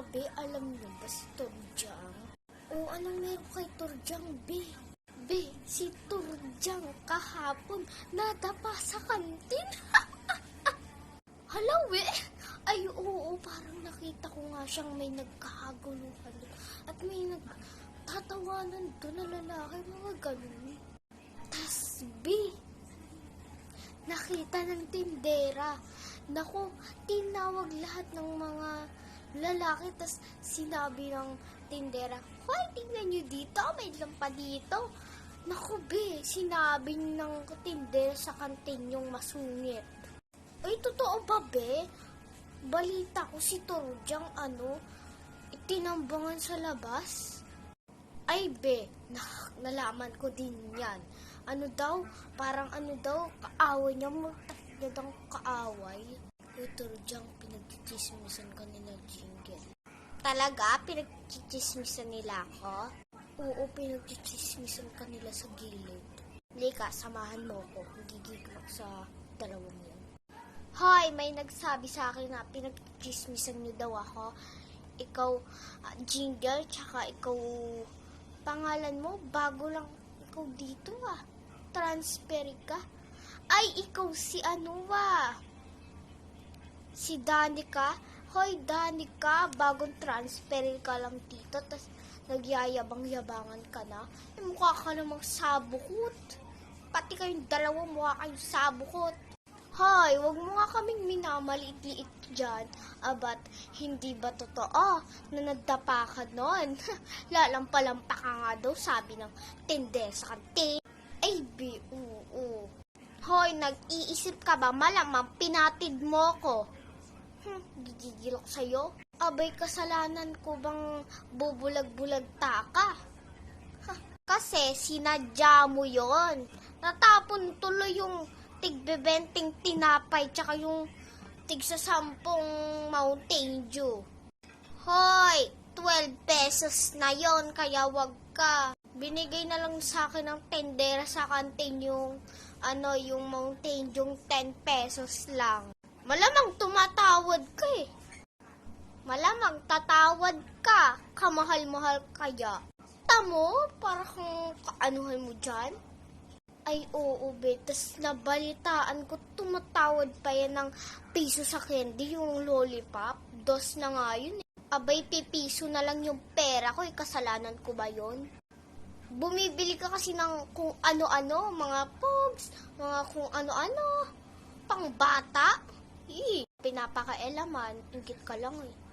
mga be, alam niyo ba si Turjang? O anong meron kay Turjang, be? Be, si Turjang kahapon nadapa sa kantin. Hala, we! Ay, oo, parang nakita ko nga siyang may nagkakaguluhan doon. At may nagtatawanan doon na lalaki, mga ganun. Tas, B, nakita ng tindera. Naku, tinawag lahat ng mga lalaki, tas sinabi ng tindera, Hoy, tingnan nyo dito, may lampa dito. Naku, be, sinabi ng tindera sa kantin yung masungit. Ay, totoo ba, be? Balita ko si Turjang, ano, itinambangan sa labas. Ay, be, na- nalaman ko din yan. Ano daw, parang ano daw, kaaway niya, magtatid ang kaaway. Uy, Turjang, pinagchichismisan ka nila, Jingle. Talaga? Pinagchichismisan nila ako? Oo, pinagchichismisan ka nila sa gilid. Lika, samahan mo ko. Gigigilak sa dalawang yan. Hoy, may nagsabi sa akin na pinagchismisan niyo daw ako. Ikaw, ah, Jingle, tsaka ikaw, pangalan mo, bago lang ikaw dito ah. Transfer ka. Ay, ikaw si ano ah. Si Danica. Hoy, Danica, bagong transfer ka lang dito, tas nagyayabang-yabangan ka na. Eh, mukha ka namang sabukot. Pati kayong dalawa mukha kayong sabukot. Hoy, wag mo nga kaming minamaliit-liit dyan. Abat, hindi ba totoo na nagdapa ka nun? Lalampa-lampa ka nga daw, sabi ng tinde sa kantin. Ay, bi, oo. Hoy, nag-iisip ka ba? Malamang pinatid mo ko. Ako sa'yo. Abay, kasalanan ko bang bubulag-bulag ta ka? Ha, kasi sinadya mo yon. Natapon tuloy yung tigbebenting tinapay tsaka yung tig sa sampung Mountain Dew. Hoy, 12 pesos na yon kaya wag ka. Binigay na lang sa akin ng tendera sa kantin yung ano, yung Mountain Dew, yung 10 pesos lang. Malamang tumatawad ka eh. Malamang tatawad ka. Kamahal-mahal kaya. Tamo, para kung kaanuhan mo dyan. Ay, oo, be. Tas nabalitaan ko, tumatawad pa yan ng piso sa candy, yung lollipop. Dos na nga yun eh. Abay, pipiso na lang yung pera ko, eh. Kasalanan ko ba yon? Bumibili ka kasi ng kung ano-ano, mga pogs, mga kung ano-ano, pang bata. Eh, pinapakaelaman, ingit ka lang eh.